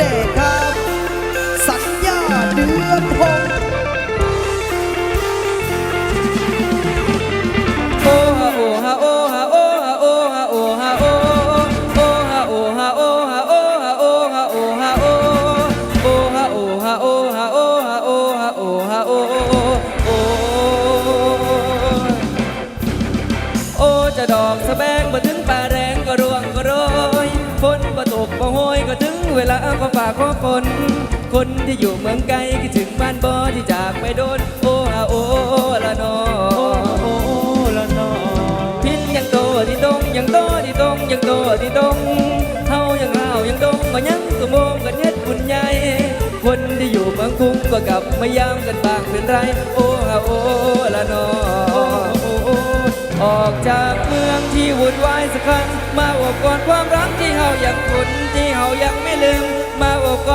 เดชครับ ฝากขอคนคนที่อยู่เมืองไกลคิดถึงบ้านบ่ที่จากไปโดน โอ้ฮาโอละนอโอ้ละนอพินยังโตที่ตรงยังโตที่ตรงยังโตที่ตรงเฮายังเฮายังดงมายังสมองกันเฮ็ดบุญใหญ่คนที่อยู่เมืองกรุงก็กลับมายามกันบางเป็นไร โอ้ฮาโอละนอออกจากเมืองที่วุ่นวายสักครั้งมาอบกอดความรักที่เฮายังคุ้นที่เฮายังไม่ลืม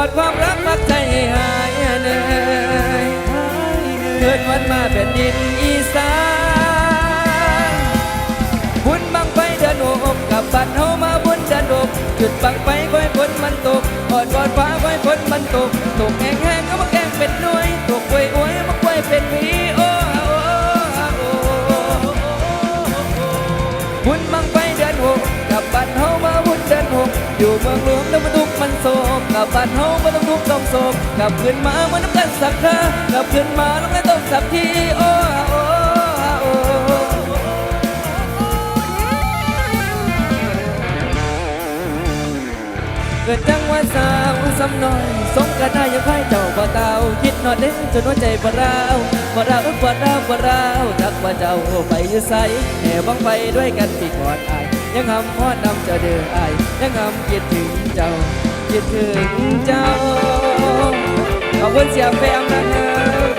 ดความรักพักใจให้หายเหนื่อยเกิดวันมาแผ่นดินอีสานบุญบังไฟเดินอกกับบันเฮามาบุญเดินอกจุดบังไฟค่อยฝนมันตกออดบอดฟ้าค่อยฝนมันตก ตกแห้งแห้งก็มาแกงเป็นน่วยตกอวยอวยมาควยเป็นหวีโอ้ฮาโอฮาโอบุญบังไฟเดินอกกับบันเฮามาบุญเดินอกอยู่เมืองหลวงแล้วมาทุกมันโศก กับบันเฮามาต้องทุกข์ต้องโศกกลับขึ้นมาเมื่อน้ำกันสักครากลับขึ้นมาแล้วไม่ต้องสักทีโอ้ฮาโอฮาโอเกิดจังว่าสาวสำน้อยสมกันได้ยังไพ่เจ้าบ่เตาคิดนอนเด้งจนหัวใจบ่ราวบ่ราวบ่ราวบ่ราวทักว่าเจ้าไปอยู่ไสแห่บังไฟด้วยกันปีก่อนอายยังหำพอดนำเจ้าเดืออายยังหำคิดถึงเจ้า คิดถึงเจ้า ขอบคุณเสียงแฟมนะครับ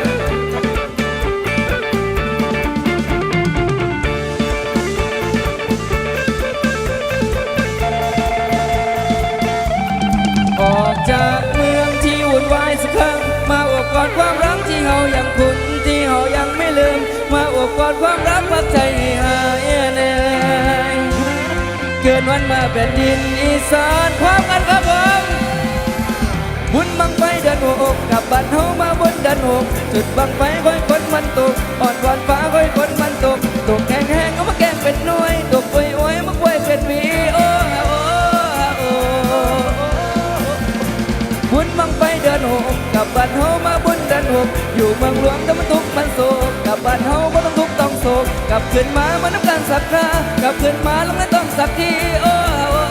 ออกจากเมืองที่วุ่นวายสักครั้งมาอบกอดความรักที่เฮายังคุ้นที่เฮายังไม่ลืม มาอบกอดความรักพักใจให้หายเหนื่อยเกิดวันมาแผ่นดินอีสานความกัน บบันเฮามาบนดินหกจุดบังไฟค่อยฝนมันตกอ่อนวอนฟ้าค่อยฝนมันตกตกแห้งแห้งเอามาแกงเป็นน่วยตกอวยอ้วยมาควยเป็นหวีโอ้โอ้โอ้บุญบังไฟเดินหกกับบ้านเฮามาบุญดินหกอยู่เมืองหลวงแต่มันทุกมันโศกกับบ้านเฮาบ่ต้องทุกต้องโศกกลับขึ้นมามันน้ำกันสักครากับขึ้นมาแล้วไม่ต้องสักทีโอ้โอ้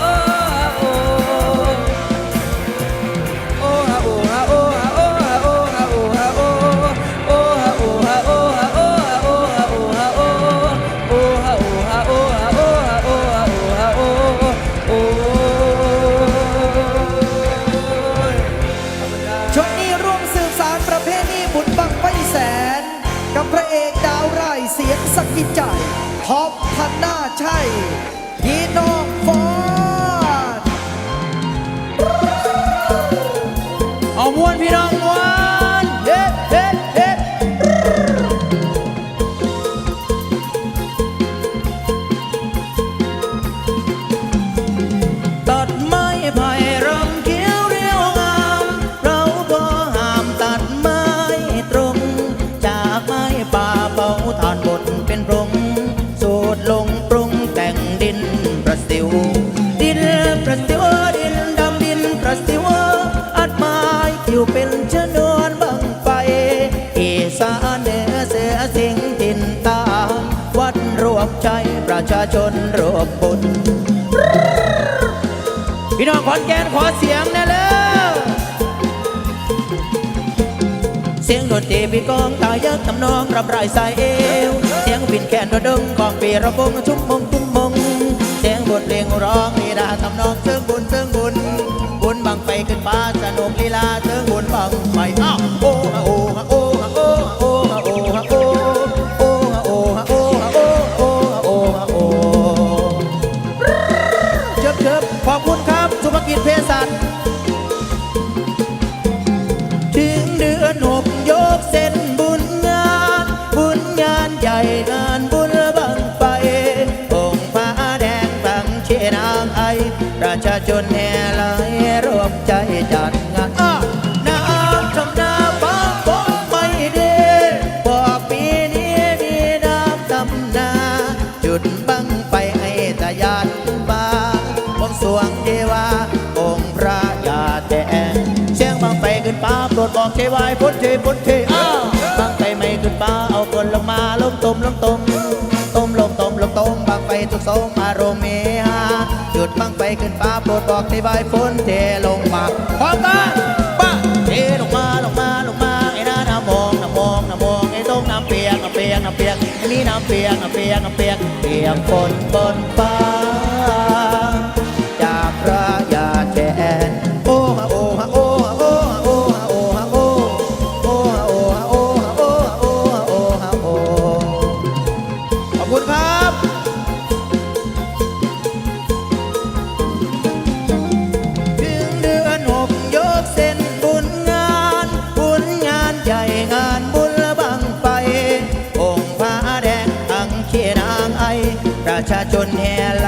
ทอปพันหน้าใช่พี่น้องฟอนเอามวนพี่น้องมวนเอ๊ะเอ๊ะเอ๊ะตัดไม้ไผ่รำเขียวเรียวงาม เราก็ห้ามตัดไม้ตรง จากไม้ป่า ชนรวมบุญพี่น้องขอนแก่นขอเสียงแน่เลยเสียงดนตรีปีกองตายักษ์ทำนองรำไรสายเอว เสียงบินแขนระดงของปีระบงชุมมงตุ้มมง เสียงบทเพลงร้องมีดาทำนองเชิงบุ ชาชนแห่ไหลรวมใจจัดงานอ้อน้ำทำนาฟ้าฝนไม่ดีบอกปีนี้มีน้ำทำนา จุดบังไปให้ตะยานบาบวงสรวงเทวาองค์พระยาแต่เสียงบังไปขึ้นฟ้าโปรดบอกเทวายพุทธเทพุทธเทอ้าวบังไปไม่ขึ้นฟ้าเอาคนลงมาลงตมลงตมตมลงตมลงตมบังไปทุกสมอารมณ์ ฟ้าโปรดบอกเทวายฝนเทลงมาพร้อมกันป้าเทลงมาลงมาลงมาไอ้น้าน้ำมองน้ำมองน้ำมองไอ้ตรงน้ำเปียกน้ำเปียกน้ำเปียกไอ้นี่น้ำเปียกน้ำเปียกน้ำเปียกเปียกฝนบนฟ้าจากพระยาแทนโอ้ฮะโอ้ฮะโอ้ฮะโอ้ฮะโอ้ฮะโอ้ฮะโอ้โอ้ฮะโอ้ฮะโอ้ฮะโอ้ฮะโอ้ฮะโอ้ฮะโอ้ขอบคุณครับ นแห่ไหล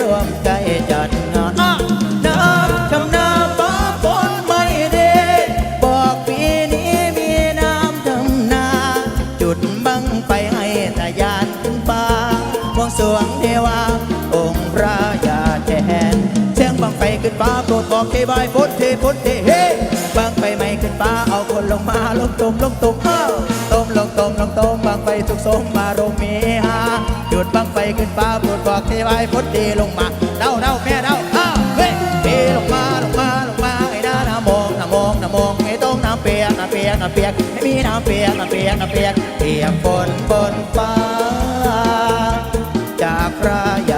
รวมใจจัดงานอะน้ำทำนาฟ้าฝนไม่ดีบอกปีนี้มีน้ำทำนา จุดบังไปให้ตะยานขึ้นฟ้าบวงสรวงเทวา องค์พระยาแทนเสียงบังไปขึ้นฟ้าโปรดบอกเทบายพุทธเทพุทธเทเฮบังไปไม่ขึ้นฟ้าเอาคนลงมาลงตมลงตมอ้าวตมลงตมลงตมบังไปทุกสมมารมเม ขึ้นฟ้าปวดบอกเทวายพุทธเทลงมาเด้าเด้าแม่เด้าอ้าวเฮ้เทลงมาลงมาลงมาไอ้น้าน้ำมองน้ำมองน้ำมองไอ้ต้องน้ำเปียกน้ำเปียกน้ำเปียกไม่มีน้ำเปียกน้ำเปียกน้ำเปียกเปียกฝนบนฟ้า จากพระยา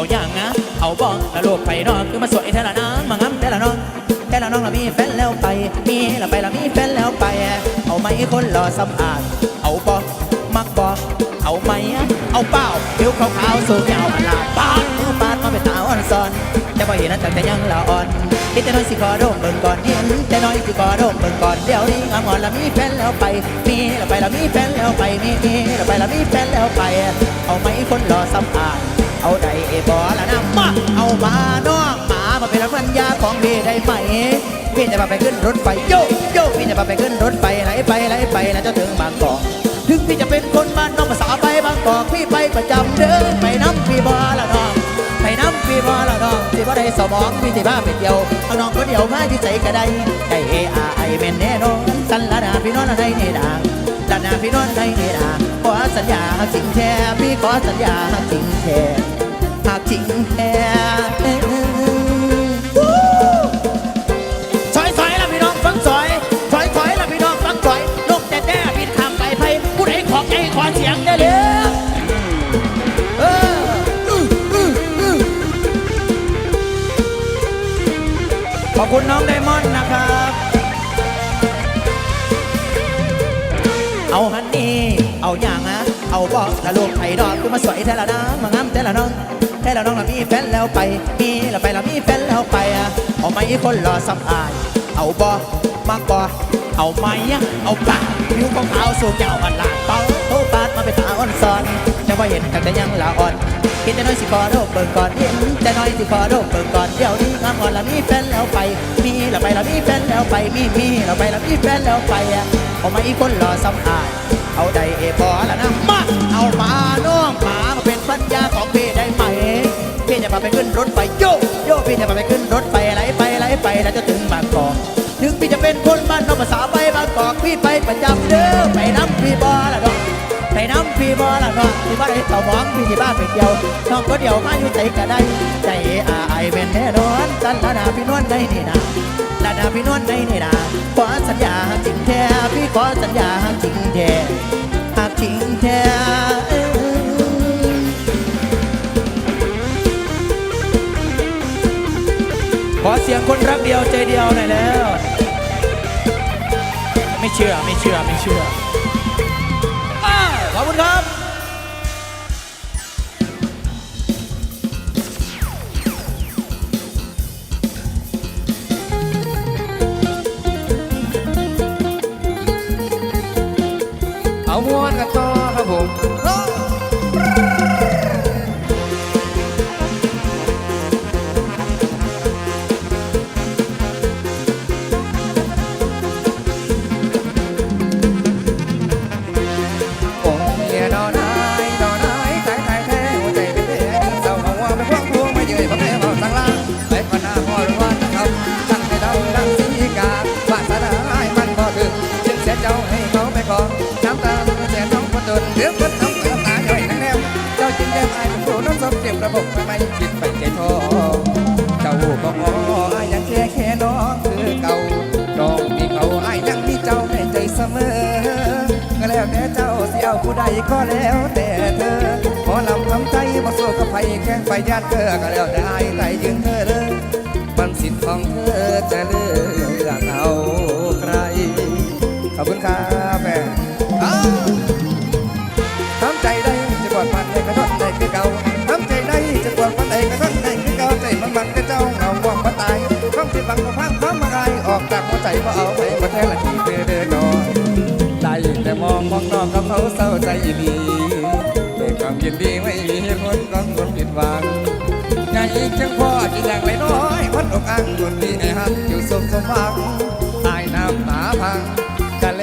เอาอย่างนะเอาบอกและลูกไปนอนคือมาสวยเท่ละน้องมางำเท่ละน้องเท่ละน้องละมีแฟนแล้วไป มีละไปละมีแฟนแล้วไป เอาไหมคนรอสำอาดเอาบอกมักบอกเอาไหมเอาเปล่าผิวขาวๆสูงยาวมันลาปาดมือปาดมาเป็นตาอ่อนซอน แต่พอเห็นนั้นแต่ยังละอ่อนคิดแต่น้อยสิขอโดมเบิ่งก่อนเห็นแต่น้อยสิขอโดมเบิ่งก่อนเดี๋ยวนี้งามงอนละมีแฟนแล้วไป มีละไปละมีแฟนแล้วไปมีมีละไปละมีแฟนแล้วไป เอาไหมคนรอสำอาด เอาได้บอละนะมาเอามาน้องหมามาเป็นพันยาของพี่ได้ไหมพี่จะพาไปขึ้นรถไฟโยโยพี่จะพาไปขึ้นรถไฟไหลไปไหลไปแล้วจะถึงบางกอกถึงพี่จะเป็นคนบ้านน้องภาษาไปบางกอกพี่ไปประจำเดินไปน้ำพี่บอละน้องไปน้ำพี่บอละน้องสิบ่ได้สมองพี่สิบ้าไปเดียวเอาน้องคนเดียวมาที่ใจก็ได้ได้เออาไอเมนแน่นอนสันละนาพี่นอนอะไรในด่างด้านหน้าพี่นอนในนี่นะข อสัญญาหักจริงแท้พี่ขอสัญญาหักจริงแท้หักจริงแท้วู้ซอยซอยละพี่น้องฟังซอยซอยซอยละพี่น้องฟังซอยนกแต่แต่บินข้ามไปไพผู้ใดขอใจขอเสียงได้เลยเอออื้ออื้ออื้อขอบคุณน้องไดม บอกละลูกไผ่ดอกคือมาสวยแท้ละนะมางามแท้ละน้องแท้ละน้องละมีแฟนแล้วไป มีละไปละมีแฟนแล้วไปอะเอาไหมคนรอสัมอาย เอาบอมากบอเอาไหมอะเอาปากผิวของขาวสูงยาวอันลาเป้าโตปาดมาเป็นตาอ่อนซอนจะว่าเห็นกันแต่ยังละอ่อนคิดแต่น้อยสิขอโรคเบิ่งก่อนเห็นแต่น้อยสิขอโรคเบิ่งก่อนเดี๋ยวนี้งามอ่อนละมีแฟนแล้วไป มีละไปละมีแฟนแล้วไปมีมีละไปละมีแฟนแล้วไปอะเอาไหมคนรอสัมอาย เอาใจเอ๋บอและวนะมาเอามาน้องมามาเป็นสัญญาของพี่ได้ไหมพี่จะพาไปขึ้นรถไปโยโย่พี่จะพาไปขึ้นรถไปไหลไปไหลไปแล้วจะถึงบางกอกถึงพี่จะเป็นคนบ้านนอกภาษาไปบางกอกพี่ไปประจำเด้อไปน้ำพี่บอละน้องไปน้ำพี่บอละน้องพี่บ้านไอ้ต่อมองพี่ที่บ้านไปเดียวน้องก็เดียวมาอยู่ใจก็ได้ใจอาไอเป็นแน่นอนจันทนาพี่นวลได้นี่นะลาดาพี่นวลได้นี่นะขอสัญญาจริงแท้พี่ขอสัญญาจริงแท้ แท้ขอเสียงคนรักเดียวใจเดียวหน่อยแล้ว ไม่เชื่อไม่เชื่อไม่เชื่ออขอบคุณครับเอาม้วนกันต่อ ค เลือดเกิดน้ำเกลือตาย่อยนักแนว เจ้าจึงได้อายเป็นผู้น้ำซ้ำเจ็บระบบไม่คิดไปใจท้อเจ้าบอกอ๋ออายยังแค่แค่น้องคือเก่าน้องมีเขาไอายยังมีเจ้าในใจเสมอก็แล้วแต่เจ้าสิเอาผู้ใดก็แล้วแต่เธอขอลำลำใจมาสู้กับไฟแข่งไฟญาติเธอก็แล้วแต่ไอ้ไหลยืนเธอเลยมันสิทธิ์ของเธอจะเลือกเอาใครขอบคุณครับแม่ จได้จะกอดมันได้กระทอนได้คือเก่าใจมันมันก็เจ้าเงาว่างมาตายความที่บังก็พังความมาไอายออกจากหัวใจมาเอาไปมาแท้ละที่เธอเดินนอนได้แต่มองมองนอกกับเขาเศร้าใจดีแต่ความยินดีไม่มีเหตุผลของคนผิดหวังงอีกจังพ่อที่แหลกไม่น้อยพัดอกอังคนที่ไอ้หักอยู่สมสมหวังตายน้ำตาพังกะเล